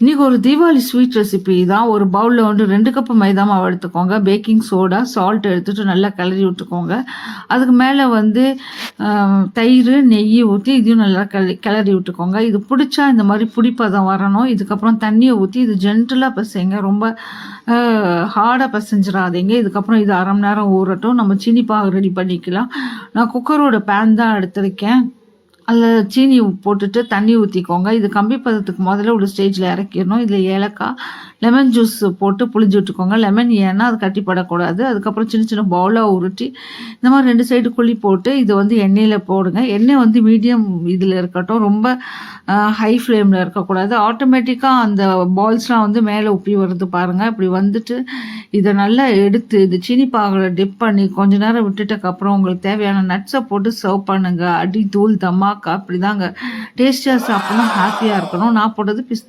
இன்னைக்கு ஒரு Deepavali sweet recipe தான். ஒரு பவுலில் வந்து ரெண்டு கப்பு மைதா மாவு எடுத்துக்கோங்க பேக்கிங் சோடா சால்ட் எடுத்துட்டு நல்லா கிளறி விட்டுக்கோங்க. அதுக்கு மேலே வந்து தயிர் நெய் ஊற்றி இதையும் நல்லா கிளறி கிளறி விட்டுக்கோங்க. இது பிடிச்சா இந்த மாதிரி புடிப்பதம் வரணும். இதுக்கப்புறம் தண்ணியை ஊற்றி இது ஜென்டலாக பசைங்க. ரொம்ப ஹார்டாக பசைஞ்சிடாதீங்க. இதுக்கப்புறம் இது அரை மணி நேரம் ஊறட்டும். நம்ம சீனி பாகு ரெடி பண்ணிக்கலாம். நான் குக்கரோட பேன் தான் எடுத்திருக்கேன். அதில் சீனி போட்டுட்டு தண்ணி ஊற்றிக்கோங்க இது கம்பி பதத்துக்கு முதல்ல ஒரு ஸ்டேஜில் இறக்கிடணும். இதில் ஏலக்காய் லெமன் ஜூஸ் போட்டு புளிஞ்சு விட்டுக்கோங்க. லெமன் ஏன்னா அது கட்டிப்படக்கூடாது. அதுக்கப்புறம் சின்ன சின்ன பவுலாக உருட்டி இந்த மாதிரி ரெண்டு சைடு குழி போட்டு இது வந்து எண்ணெயில் போடுங்க. எண்ணெய் வந்து மீடியம் இதில் இருக்கட்டும். ரொம்ப ஹை ஃப்ளேமில் இருக்கக்கூடாது. ஆட்டோமேட்டிக்காக அந்த பால்ஸ்லாம் வந்து மேலே உப்பி வருது பாருங்கள் இப்படி வந்துட்டு இதை நல்லா எடுத்து இது சீனி பாகில் டிப் பண்ணி கொஞ்ச நேரம் விட்டுட்டக்கப்புறம் உங்களுக்கு தேவையான நட்ஸை போட்டு சர்வ் பண்ணுங்கள் அடி தூள் தம்மா அப்படி அப்படிதாங்க. டேஸ்டியாக சாப்பிடணும் ஹாப்பியாக இருக்கணும். நான் போட்டது பிஸ்